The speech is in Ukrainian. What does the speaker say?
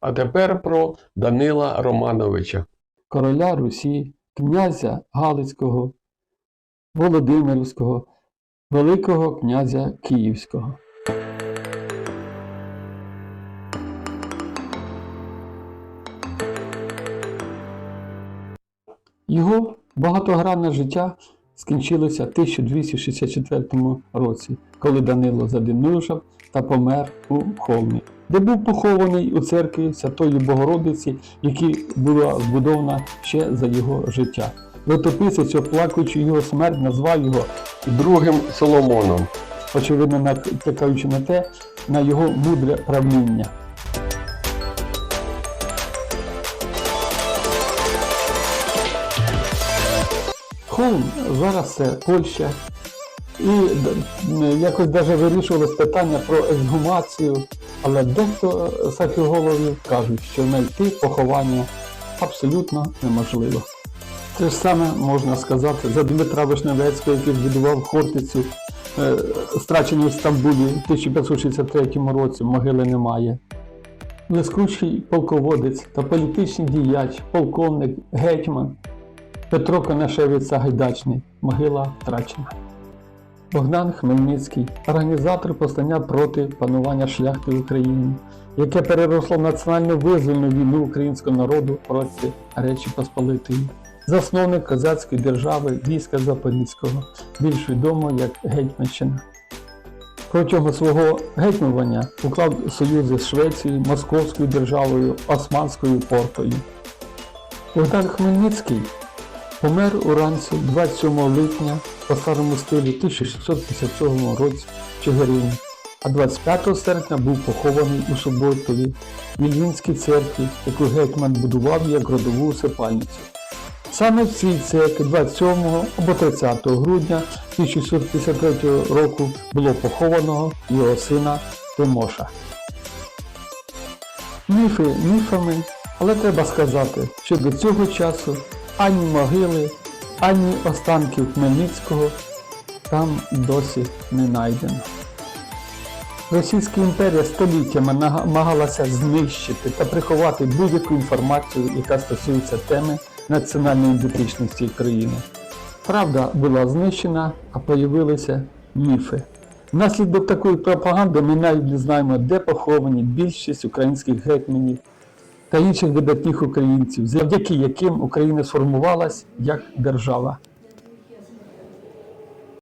А тепер про Данила Романовича. короля Русі, князя Галицького, Володимирського, Великого князя Київського. Його багатогранне життя скінчилося в 1264 році, коли Данило заденужав та помер у Холмі, де був похований у церкві Святої Богородиці, які була збудована ще за його життя. Летописець, оплакуючи його смерть, назвав його, Другим Соломоном. очевидно, натякаючи на те, на його мудре правління. Холм зараз це Польща. І якось навіть вирішувалось питання про ексгумацію, але дехто з археологів кажуть, що знайти поховання абсолютно неможливо. Те ж саме можна сказати за Дмитра Вишневецького, який збудував Хортицю, е, страчену в Стамбулі в 1563 році, могили немає. Блискучий полководець та політичний діяч, полковник, гетьман Петро Конашевець Сагайдачний, могила втрачена. Богдан Хмельницький, організатор повстання проти панування шляхти в Україні, яке переросло в національно визвольну війну українського народу проти Речі Посполитої, засновник козацької держави війська Запорізького, більш відомо як Гетьманщина. Протягом свого гетьманування уклав союзи з Швецією, Московською державою, Османською портою. Богдан Хмельницький Помер уранці 27 липня по старому стилі 1657 році в Чигирині, а 25 серпня був похований у Суботові в Ільїнській церкві, яку гетьман будував як родову усипальницю. Саме в цій церкві 27 або 30 грудня 1653 року було поховано його сина Тимоша. Міфи міфами, але треба сказати, що до цього часу ані могили, ані останків Хмельницького там досі не знайдено. Російська імперія століттями намагалася знищити та приховати будь-яку інформацію, яка стосується теми національної ідентичності країни. Правда була знищена, а появилися міфи. Внаслідок такої пропаганди ми навіть не знаємо, де поховані більшість українських гетьманів та інших видатних українців, завдяки яким Україна сформувалась як держава.